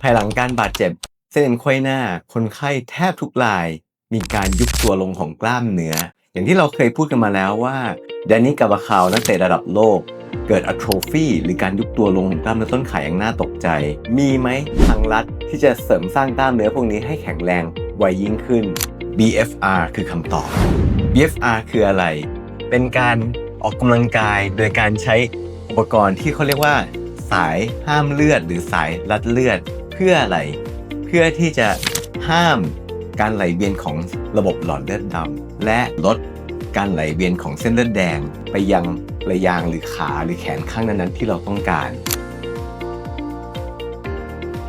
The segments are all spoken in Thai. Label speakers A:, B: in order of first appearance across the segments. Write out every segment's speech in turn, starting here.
A: ภายหลังการบาดเจ็บ เส้นเอ็นไขว้หน้า คนไข้แทบทุกราย มีการยุบตัวลงของกล้ามเนื้อ อย่างที่เราเคยพูดกันมาแล้วว่าแดนนี่กาบาคาวนักเตะระดับโลก เกิดอะโทรฟีหรือการยุบตัวลงของกล้ามเนื้อต้นขาอย่างน่าตกใจ มีไหมทางลัดที่จะเสริมสร้างกล้ามเนื้อพวกนี้ให้แข็งแรงไวยิ่งขึ้น BFR คือคำตอบ BFR คืออะไร เป็นการออกกำลังกายโดยการใช้อุปกรณ์ที่เขาเรียกว่า สายห้ามเลือดหรือสายรัดเลือด พื่ออะไร เพื่อที่จะห้ามการไหลเวียนของระบบหลอดเลือดดำและลดการไหลเวียนของเส้นเลือดแดง ไปยังระยางหรือขาหรือแขนข้างนั้นๆที่เราต้องการ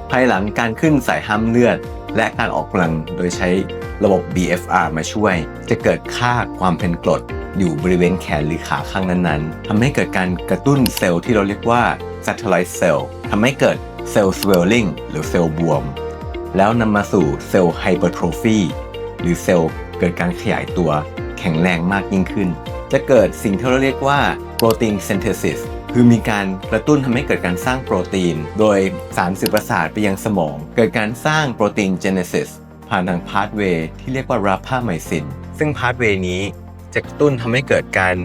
A: ภายหลังการขึ้นสายห้ามเลือด และการออกกำลังโดยใช้ระบบ BFR มาช่วย จะเกิดค่าความเป็นกรดอยู่บริเวณแขนหรือขาข้างนั้นๆทำให้เกิดการกระตุ้นเซลล์ที่เราเรียกว่า satellite cell ทำให้เกิด เซลล์ swelling หรือเซลล์บวม แล้วนำมาสู่เซลล์ hypertrophy หรือเซลล์เกิดการขยายตัวแข็งแรงมากยิ่งขึ้น จะเกิดสิ่งที่เราเรียกว่า protein synthesis คือมีการกระตุ้นทำให้เกิดการสร้างโปรตีน โดยสารสื่อประสาทไปยังสมอง เกิดการสร้างโปรตีน genesis ผ่านทางพาสเวย์ที่เรียกว่า rapamycin ซึ่งพาสเวย์นี้จะกระตุ้นทำให้เกิดการ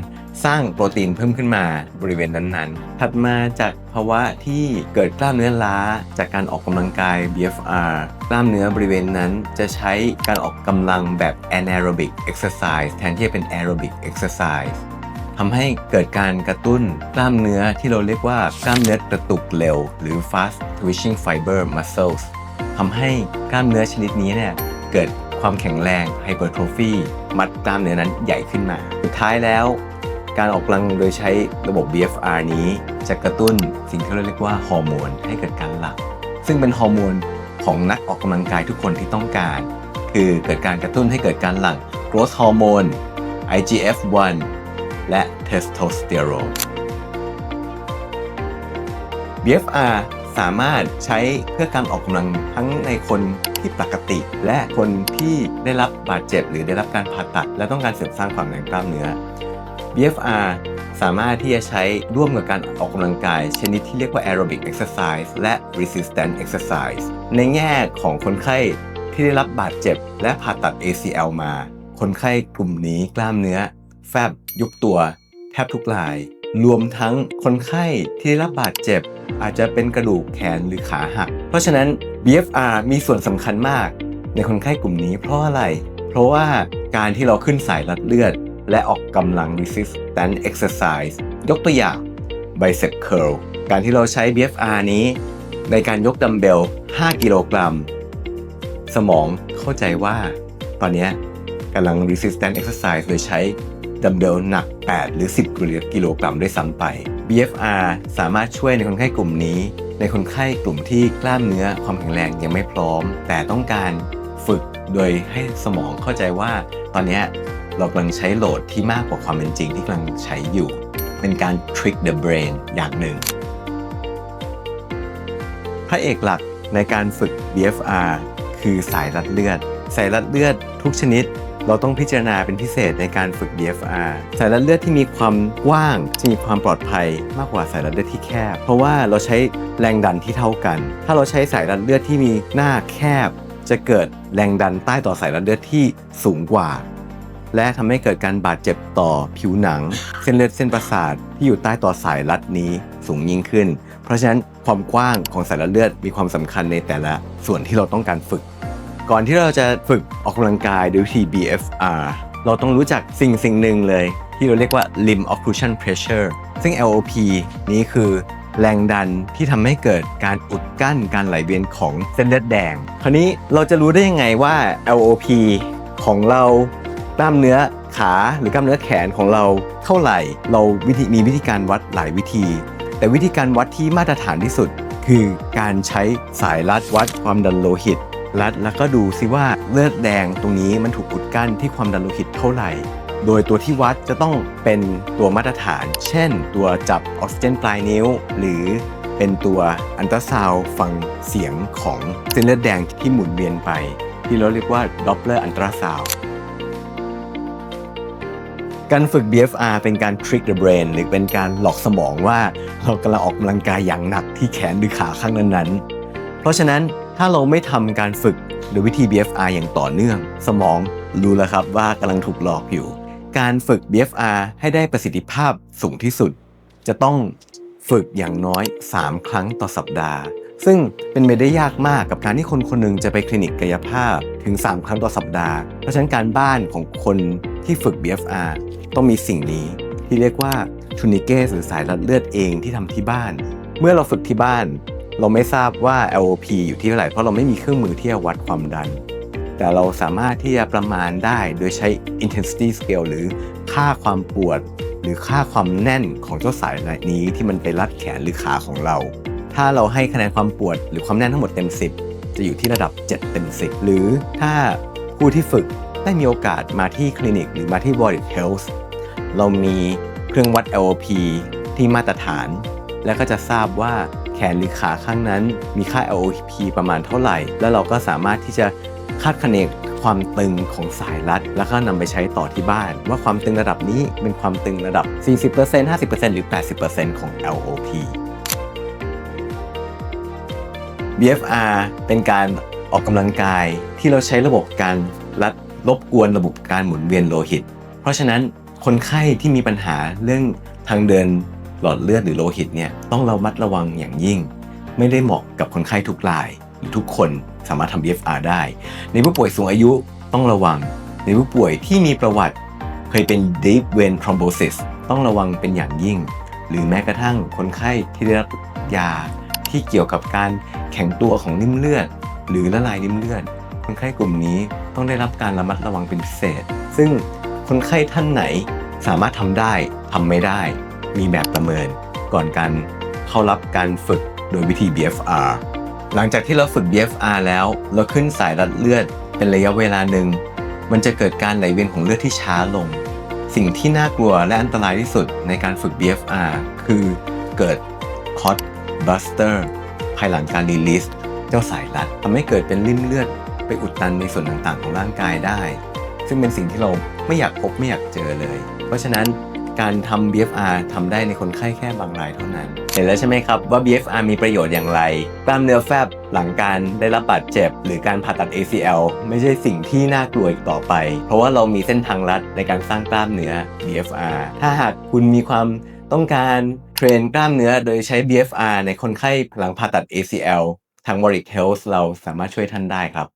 A: สร้างโปรตีนเพิ่มขึ้นมาบริเวณนั้นๆ ถัดมาจากภาวะที่เกิดกล้ามเนื้อล้าจากการออกกำลังกาย BFR กล้ามเนื้อบริเวณนั้นจะใช้การออกกำลังแบบ anaerobic exercise แทนที่จะเป็น aerobic exercise ทำให้เกิดการกระตุ้นกล้ามเนื้อที่เราเรียกว่ากล้ามเนื้อกระตุกเร็ว หรือ fast twitching fiber muscles ทำให้กล้ามเนื้อชนิดนี้เนี่ยเกิดความแข็งแรง hypertrophy มัดกล้ามเนื้อนั้นใหญ่ขึ้นมา สุดท้ายแล้ว การออกกำลังโดยใช้ระบบ BFR นี้จะกระตุ้นสิ่งที่เราเรียกว่าฮอร์โมนให้เกิดการหลั่งซึ่งเป็นฮอร์โมนของนักออกกำลังกายทุกคนที่ต้องการ คือเกิดการกระตุ้นให้เกิดการหลั่ง growth hormone IGF-1 และเทสโทสเตอโรน BFR สามารถใช้เพื่อการออกกำลังทั้งในคนที่ปกติ และคนที่ได้รับบาดเจ็บ หรือได้รับการผ่าตัด และต้องการเสริมสร้างความแรงกล้ามเนื้อ BFR สามารถที่จะใช้ร่วมกับการออกกำลังกาย ชนิดที่เรียกว่า aerobic exercise และ resistance exercise ในแง่ของคนไข้ที่ได้รับบาดเจ็บ และผ่าตัด ACL มา คนไข้กลุ่มนี้กล้ามเนื้อ แฟบยุบตัว แทบทุกราย รวมทั้งคนไข้ที่ได้รับบาดเจ็บ อาจจะเป็นกระดูกแขนหรือขาหัก เพราะฉะนั้น BFR มีส่วนสำคัญมาก ในคนไข้กลุ่มนี้เพราะอะไร เพราะว่าการที่เราขึ้นสายรัดเลือด และออกกำลัง resistance exercise ยกตัวอย่าง bicep curl การที่เราใช้ BFR นี้ ในการยกดัมเบล 5 กิโลกรัม สมองเข้าใจว่า ตอนนี้กำลัง resistance exercise โดยใช้ดัมเบลหนัก 8 หรือ 10 กิโลกรัมด้วยซ้ำไป BFR สามารถช่วยในคนไข้กลุ่มนี้ ในคนไข้กลุ่มที่กล้ามเนื้อความแข็งแรงยังไม่พร้อม แต่ต้องการฝึกโดยให้สมองเข้าใจว่า ตอนนี้ เรากำลังใช้โหลดที่มากกว่าความเป็นจริงที่กำลังใช้อยู่ เป็นการ trick the brain อย่างหนึ่ง พระเอกหลักในการฝึก BFR คือสายรัดเลือด สายรัดเลือดทุกชนิด เราต้องพิจารณาเป็นพิเศษในการฝึก BFR สายรัดเลือดที่มีความกว้างจะมีความปลอดภัยมากกว่าสายรัดเลือดที่แคบ เพราะว่าเราใช้แรงดันที่เท่ากัน ถ้าเราใช้สายรัดเลือดที่มีหน้าแคบ จะเกิดแรงดันใต้ต่อสายรัดเลือดที่สูงกว่า และทำให้เกิดการบาดเจ็บต่อผิวหนัง เส้นเลือดเส้นประสาทที่อยู่ใต้ต่อสายรัดนี้สูงยิ่งขึ้น เพราะฉะนั้นความกว้างของสายรัดเลือดมีความสำคัญในแต่ละส่วนที่เราต้องการฝึก ก่อนที่เราจะฝึกออกกำลังกายด้วยวิธี BFR เราต้องรู้จักสิ่งสิ่งหนึ่งเลย ที่เราเรียกว่า limb occlusion pressure ซึ่ง LOP นี้คือแรงดันที่ทำให้เกิดการอุดกั้นการไหลเวียนของเส้นเลือดแดง คราวนี้เราจะรู้ได้ยังไงว่า LOP ของเรา กล้ามเนื้อขาหรือกล้ามเนื้อแขนของเราเท่าไหร่ เราวิธีมีวิธีการวัดหลายวิธี แต่วิธีการวัดที่มาตรฐานที่สุด คือการใช้สายรัดวัดความดันโลหิต รัดแล้วก็ดูซิว่าเลือดแดงตรงนี้มันถูกอุดกั้นที่ความดันโลหิตเท่าไหร่ โดยตัวที่วัดจะต้องเป็นตัวมาตรฐาน เช่น ตัวจับออกซิเจนปลายนิ้ว หรือเป็นตัวอันตราซาวฟังเสียงของเส้นเลือดแดงที่หมุนเวียนไป ที่เราเรียกว่า Doppler อันตราซาว การฝึก BFR เป็นการ trick the brain หรือเป็นการหลอกสมองว่าเรากำลังออกกำลังกายอย่างหนักที่แขนหรือขาข้างนั้นๆ เพราะฉะนั้นถ้าเราไม่ทำการฝึกโดยวิธี BFR อย่างต่อเนื่อง สมองรู้แล้วครับว่ากำลังถูกหลอกอยู่ การฝึก BFR ให้ได้ประสิทธิภาพสูงที่สุด จะต้องฝึกอย่างน้อย 3 ครั้งต่อสัปดาห์ ซึ่งเป็นไปได้ยากมากกับการที่คนคนหนึงจะไปคลินิกกายภาพถึง 3 ครั้งต่อสัปดาห์ เพราะฉะนั้นการบ้านของคนที่ฝึก BFR ต้องมีสิ่งนี้ ที่เรียกว่าทูนิเกสหรือสายรัดเลือดเองที่ทำที่บ้าน เมื่อเราฝึกที่บ้าน เราไม่ทราบว่า LOP อยู่ที่เท่าไหร่เพราะเราไม่มีเครื่องมือที่จะวัดความดัน แต่เราสามารถที่จะประมาณได้โดยใช้ intensity scale หรือค่าความปวด หรือค่าความแน่นของเจ้าสายนี้ที่มันไปรัดแขนหรือขาของเรา ถ้าเราให้คะแนนความปวดหรือความแน่นทั้งหมดเต็ม 10 จะอยู่ที่ระดับ 7 เต็ม 10 หรือถ้าผู้ที่ฝึกได้มีโอกาสมาที่คลินิกหรือมาที่ Body Health เรามีเครื่องวัด LOP ที่มาตรฐาน แล้วก็จะทราบว่าแขนหรือขาข้างนั้นมีค่า LOP ประมาณเท่าไหร่ แล้วเราก็สามารถที่จะคาดคะเนความตึงของสายรัด แล้วก็นำไปใช้ต่อที่บ้าน ว่าความตึงระดับนี้เป็นความตึงระดับ 40% 50%หรือ 80%ของ LOP BFR เป็นการออกกำลังกายที่เราใช้ระบบการรัดรบกวนระบบการหมุนเวียนโลหิต เพราะฉะนั้น คนไข้ที่มีปัญหาเรื่องทางเดินหลอดเลือดหรือโลหิตเนี่ยต้องระมัดระวังอย่างยิ่ง ไม่ได้เหมาะกับคนไข้ทุกราย หรือทุกคนสามารถทำ BFR ได้ ในผู้ป่วยสูงอายุต้องระวัง ในผู้ป่วยที่มีประวัติเคยเป็น deep vein thrombosis ต้องระวังเป็นอย่างยิ่ง หรือแม้กระทั่งคนไข้ที่ได้รับยาที่เกี่ยวกับการแข็งตัวของริ่มเลือด หรือละลายริ่มเลือด คนไข้กลุ่มนี้ต้องได้รับการระมัดระวังเป็นพิเศษ ซึ่ง คนไข้ท่านไหน สามารถทำได้ทำไม่ได้ มีแบบประเมิน ก่อนการเข้ารับการฝึกโดยวิธี BFR หลังจากที่เราฝึก BFR แล้วเราขึ้นสายรัดเลือดเป็นระยะเวลาหนึ่งมันจะเกิดการไหลเวียนของเลือดที่ช้าลง สิ่งที่น่ากลัวและอันตรายที่สุดในการฝึก BFR คือเกิด clot buster ภายหลังการรีลิสเจ้าสายรัดทำให้เกิดเป็นริ่มเลือดไปอุดตันในส่วนต่างๆ ของร่างกายได้ ซึ่งเป็นสิ่งที่เรา ไม่อยากพบไม่อยากเจอเลย เพราะฉะนั้นการทำ BFR ทำได้ในคนไข้แค่บางรายเท่านั้น เห็นแล้วใช่ไหมครับว่า BFR มีประโยชน์อย่างไร กล้ามเนื้อแฟบหลังการได้รับบาดเจ็บ หรือการผ่าตัด ACL ไม่ใช่สิ่งที่น่ากลัวอีกต่อไป เพราะว่าเรามีเส้นทางลัดในการสร้างกล้ามเนื้อ BFR ถ้าหากคุณมีความต้องการเทรนกล้ามเนื้อโดยใช้ BFR ในคนไข้หลังผ่าตัด ACL ทาง Warwick Health เราสามารถช่วยท่านได้ครับ